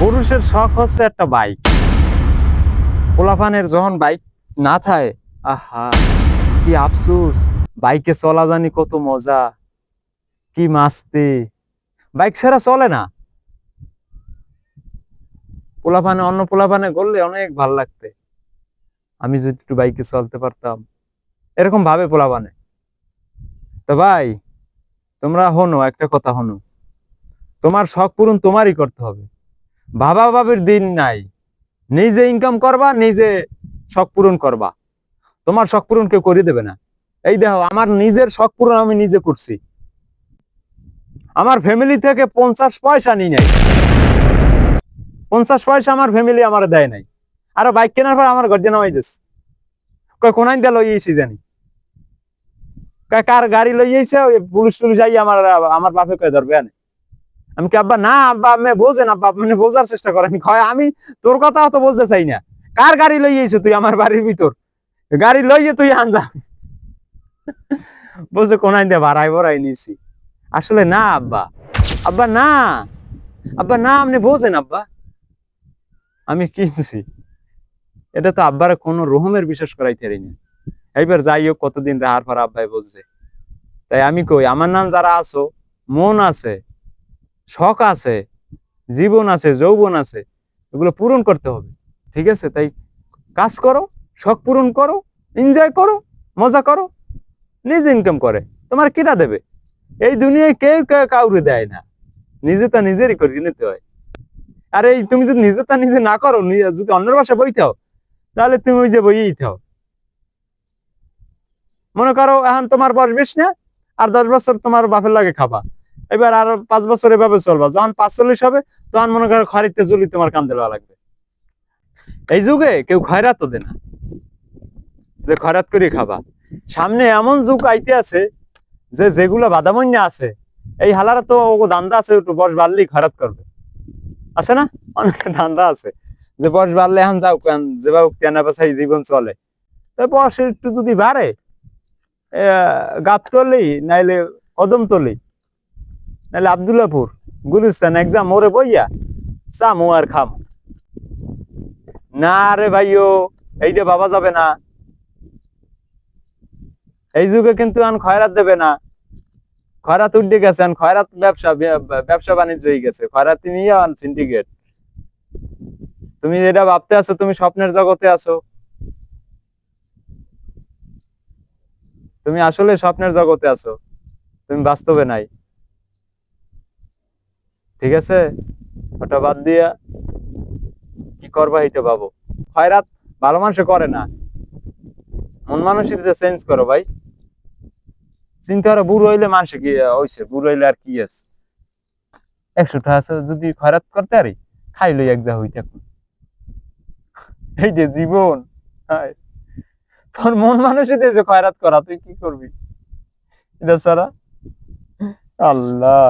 পুরুষের শখ হচ্ছে একটা বাইক পোলাপানের যখন বাইক না থাকে আহা, কি আফসুস বাইকে চলা জানি কত মজা, কি মাস্তি। বাইক ছাড়া চলে না। পোলাপানে অন্য পোলাপানে করলে অনেক ভালো লাগতে। আমি যদি একটু বাইকে চলতে পারতাম। এরকম ভাবে পোলাপানে তো ভাই, তোমরা হনো, একটা কথা হনো। তোমার শখ পূরণ তোমারই করতে হবে। বাবা বাবির দিন নাই। নিজে ইনকাম করবা, নিজে শখ পূরণ করবা। তোমার শখ পূরণ কেউ করে দেবে না। এই দেখো, আমার নিজের শখ পূরণ আমি নিজে করছি। আমার ফ্যামিলি থেকে পঞ্চাশ পয়সা নিই নাই পঞ্চাশ পয়সা আমার ফ্যামিলি আমার দেয় নাই। আর বাইক কেনার পর আমার গর্জে নামাই দিস কয়, কোনাইন দিয়ে লইয়েছি জানি। কয়, কার গাড়ি লইয়েছে পুলিশ টুলিশ যাই আমার আমার বাপে কয়ে, ধরবে আনে। আমি কি, আব্বা, না, আব্বা, আপনি বোঝেন, আব্বা, আপনি বোঝার চেষ্টা করেন। কয়, আমি তোর কথা তো বুঝতে চাই না। কার গাড়ি লইয়েছ তুই আমার বাড়ির ভিতর? গাড়ি লইয়ে তুই আনজা বলছে কোনাই দিয়ে ভাড়াই ভরাই নিয়েছি আসলে না, আব্বা। আব্বা, না। আব্বা, না, আপনি বোঝেন, আব্বা। আমি কিনছি এটা তো আব্বার কোনো রকমের বিশ্বাস করাইতে পারি না। এইবার যাই হোক, কতদিন রাহার পর আব্বাই বলছে। তাই আমি কই, আমার নাম যারা আছো, মন আছে শখ আছে, জীবন আছে, যৌবন আছে, এগুলো পূরণ করতে হবে। ঠিক আছে? তাই কাজ করো, শখ পূরণ করো এনজয় করো, মজা করো, নিজে ইনকাম করে। তোমার কিনা দেবে? এই দুনিয়ায় কেউ কেউ কাউরে দেয় না। নিজে তা নিজেরই করে নিতে হয়। আর এই তুমি যদি নিজে তা নিজে না করো যদি অন্যের বাসায় বইতাও, তাহলে তুমি ওই যে বইয়েই থাও। মনে করো, এখন তোমার বয়স বেশ না, আর দশ বছর তোমার বাপের লাগে খাবা। এবার আর পাঁচ বছর এভাবে চলবা। যখন পাঁচচল্লিশ হবে, তখন মনে করো খরিতে জুলি তোমার কান্দে লাগবে। এই যুগে কেউ খয়রাত দে না। যে খয়রাত করে খাবা। সামনে এমন যুগ আইতে আছে, যে যেগুলো বাদামন্য আছে, এই হালারা তো ও দান্দা আছে, একটু বয়স বাড়লেই খয়রাত করবে। আছে না? অনেক দান্দা আছে। যে বয়স বাড়লে এখন যাও কেন, যেভাবে কেনা বেচাই জীবন চলে। তো বয়স একটু যদি বাড়ে গাপ তলি নাইলে কদম তলি নাহলে আবদুল্লাপুর গুলিস্তান এক্সাম ওরে বইয়া চামু আর খাম। না রে ভাইও এইটা বাবা যাবে না। এই যুগে কিন্তু আন খয়রাত দেবে না। খয়রাত উঠে গেছে আন খয়রাত ব্যবসা ব্যবসা বাণিজ্য হয়ে গেছে। খয়রাতি নিয়ে আন সিন্ডিকেট তুমি যেটা ভাবতে আছো, তুমি স্বপ্নের জগতে আছো। তুমি আসলে স্বপ্নের জগতে আছো। তুমি বাস্তবে নাই। ঠিক আছে? ওটা বাদ দিয়া কি করবা এটা ভাবো। খয়রাত ভালো মানুষে করে না। মন মানসিকতা চেঞ্জ করো ভাই। চিন্তা করো, বুড়ো হইলে মানুষে কি হইছে? বুড়ো হইলে আর কি আছে? একশো টাকা যদি খয়রাত করতে পারি, খাই লই এক যা হই থাকুন এই যে জীবন। তোর মন মানুষের যে খয়রাত করা, তুই কি করবি? এটা ছাড়া? আল্লাহ।